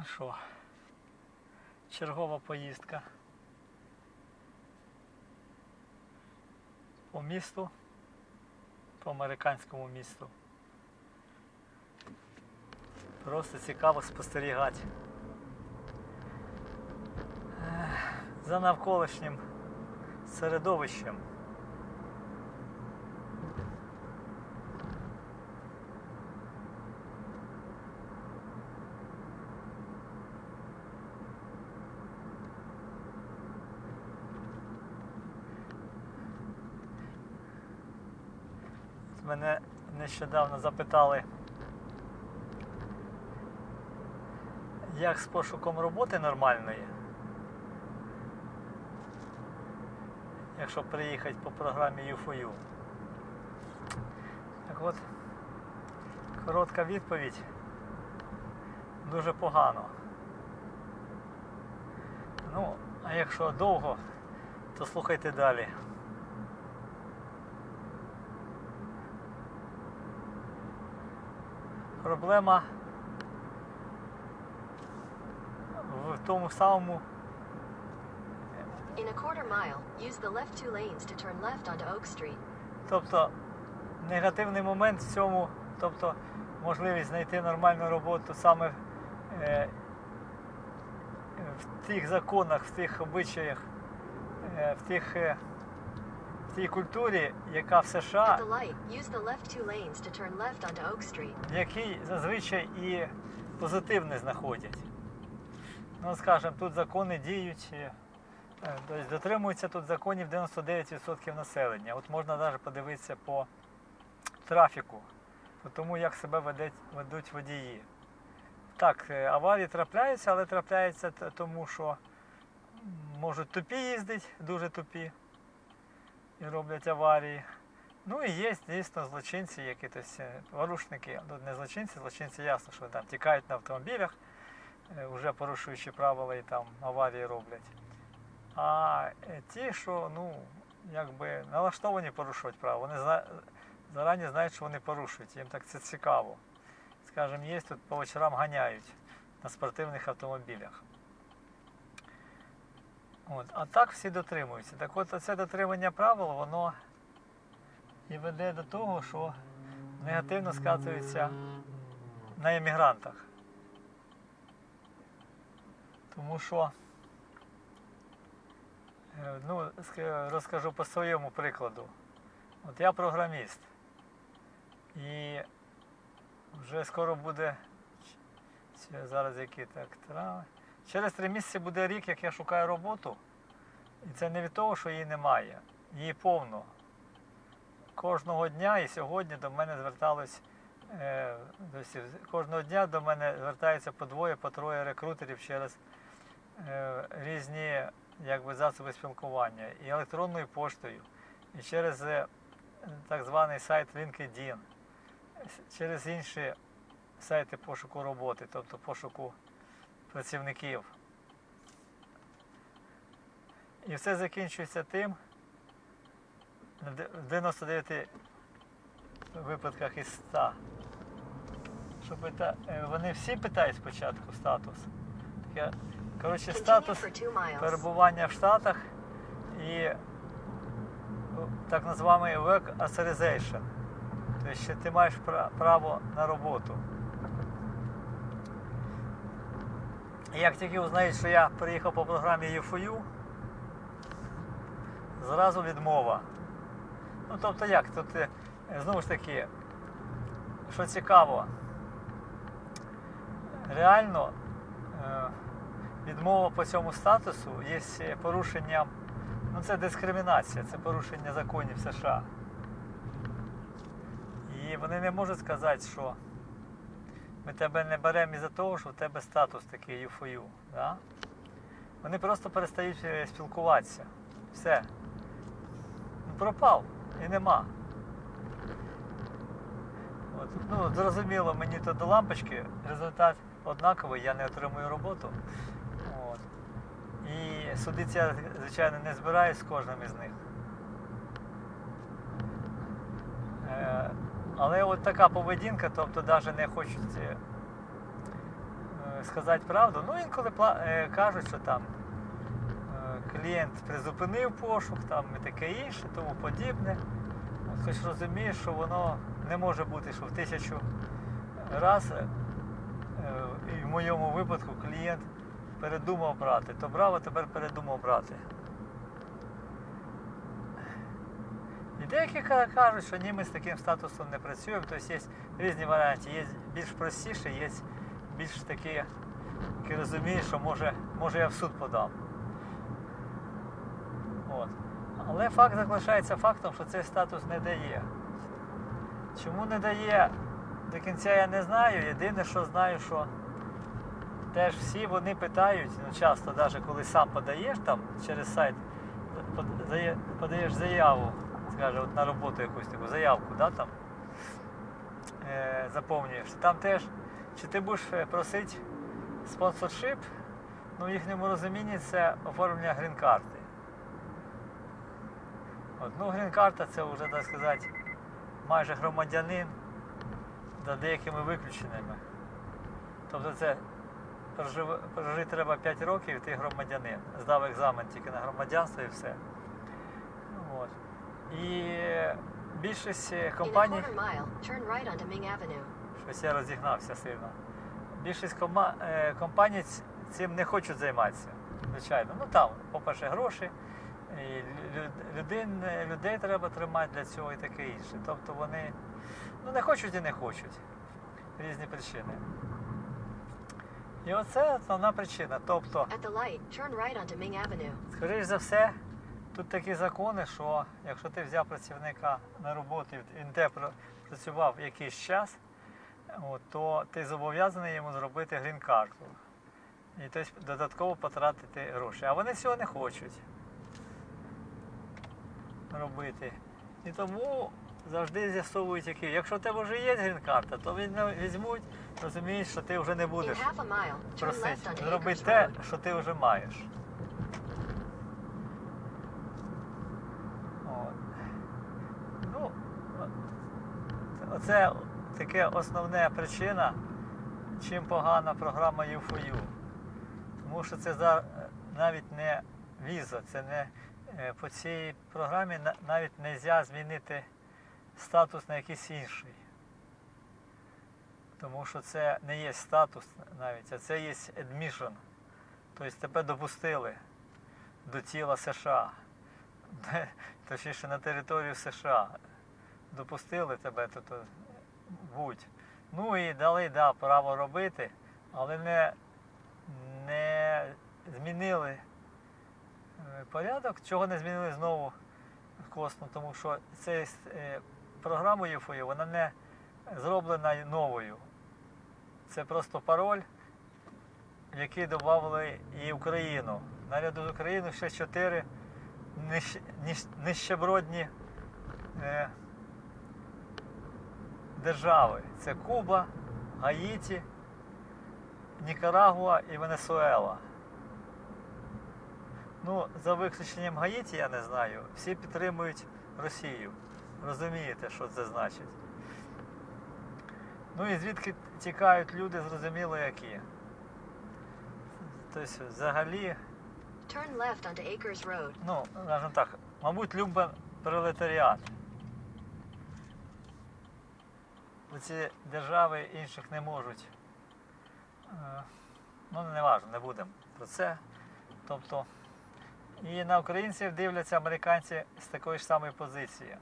Ну що, чергова поїздка по місту, по американському місту. Просто цікаво спостерігати за навколишнім середовищем. Мене нещодавно запитали, як з пошуком роботи нормальної, якщо приїхати по програмі U4U. Так от, коротка відповідь дуже погано. Ну, а якщо довго, то слухайте далі. Проблема в тому самому, In a quarter mile, use the left two lanes to turn left onto Oak Street. тобто негативний момент в цьому, тобто можливість знайти нормальну роботу саме е, в тих законах, в тих обичаях, е, в тих е, в тій культурі, яка в США, якій зазвичай і позитивне знаходять. Ну, скажімо, тут закони діють, е, тобто дотримуються тут законів 99% населення. От можна навіть подивитися по трафіку, по тому, як себе ведеть, ведуть водії. Так, е, аварії трапляються, але трапляються тому, що можуть тупі їздити, дуже тупі, і роблять аварії. Ну і є дійсно злочинці, які тобто, порушники, ну не злочинці, злочинці ясно, що там тікають на автомобілях, е, вже порушуючи правила і там аварії роблять. А е, ті, що ну, якби налаштовані порушувати право, вони зарані знають, що вони порушують, їм так це цікаво. Скажімо, є тут по вечорам ганяють на спортивних автомобілях. От. А так всі дотримуються. Так от це дотримання правил, воно і веде до того, що негативно сказується на емігрантах. Тому що, е, ну, розкажу по своєму прикладу. От я програміст. І вже скоро буде зараз які так трави. Через три місяці буде рік, як я шукаю роботу. І це не від того, що її немає. Її повно кожного дня і сьогодні до мене зверталось е, кожного дня до мене звертається по двоє, по троє рекрутерів через е, різні якби, засоби спілкування і електронною поштою, і через е, так званий сайт LinkedIn, через інші сайти пошуку роботи, тобто пошуку працівників. І все закінчується тим, в 99 випадках із 100. Що пита... е, Вони всі питають спочатку статус. Таке, коротше, статус перебування в Штатах і так називаємо work authorization. Тобто що ти маєш пра- право на роботу. І як тільки узнають, що я приїхав по програмі UFU, зразу відмова. Ну тобто як? Тут е, знову ж таки, що цікаво, реально е, відмова по цьому статусу є порушенням, ну це дискримінація, це порушення законів США. І вони не можуть сказати, що ми тебе не беремо із-за того, що в тебе статус такий UFOU. Да? Вони просто перестають е, спілкуватися. Все. Ну, пропав і нема. От. Ну, зрозуміло, мені то до лампочки, результат однаковий, я не отримую роботу. От. І судитися, звичайно, не збираюсь з кожним із них. Е, але от така поведінка, тобто навіть не хочуть е, сказати правду. Ну, інколи е, кажуть, що там е, клієнт призупинив пошук, там і таке інше, тому подібне. От, хоч розумієш, що воно не може бути, що в тисячу раз, і в моєму випадку клієнт передумав брати, то брав, а тепер передумав брати. І деякі кажуть, що ні, ми з таким статусом не працюємо. Тобто є різні варіанти. Є більш простіші, є більш такі, які розуміють, що може, може я в суд подам. От. Але факт залишається фактом, що цей статус не дає. Чому не дає, до кінця я не знаю. Єдине, що знаю, що теж всі вони питають, ну часто, навіть коли сам подаєш там через сайт, подаєш заяву, от на роботу якусь таку заявку, да, там, е, заповнюєш. Там теж, чи ти будеш е, просити спонсоршип, ну в їхньому розумінні це оформлення грін-карти. От, ну, грін-карта це вже, так сказати, майже громадянин за деякими виключеннями. Тобто це прожити треба 5 років, і ти громадянин. Здав екзамен тільки на громадянство і все. І більшість компаній, щось я розігнався сильно. Більшість кома- е, компаній цим не хочуть займатися. Звичайно. Ну там, по-перше, гроші, і лю- людин, людей треба тримати для цього і таке інше. Тобто вони ну, не хочуть і не хочуть. Різні причини. І оце основна причина. Тобто. Скоріш за все, тут такі закони, що якщо ти взяв працівника на роботу і він те працював якийсь час, от, то ти зобов'язаний йому зробити грін-карту. І тобто додатково потратити гроші. А вони цього не хочуть робити. І тому завжди з'ясовують, які. Якщо в тебе вже є грін-карта, то візьмуть, розумієш, що ти вже не будеш просити. Зроби те, що ти вже маєш. От. Ну, оце таке основна причина, чим погана програма U4U. Тому що це навіть не віза, це не е, по цій програмі навіть не можна змінити статус на якийсь інший. Тому що це не є статус навіть, а це є admission. Тобто тебе допустили до тіла США, точніше на територію США. Допустили тебе, то, то будь. Ну і дали да, право робити, але не, не змінили е, порядок, чого не змінили знову косно, тому що ця е, програма ЄФО, вона не зроблена новою. Це просто пароль, який додали і Україну. Наряду з Україною ще чотири нищебродні е, держави. Це Куба, Гаїті, Нікарагуа і Венесуела. Ну, за виключенням Гаїті, я не знаю, всі підтримують Росію. Розумієте, що це значить? Ну і звідки тікають люди, зрозуміло які. Тобто, взагалі, Turn left onto Acres Road. ну, скажімо так, мабуть, любить пролетаріат. Ці держави інших не можуть. Е, Ну, не важливо, не будемо про це. Тобто, і на українців дивляться американці з такої ж самої позиції.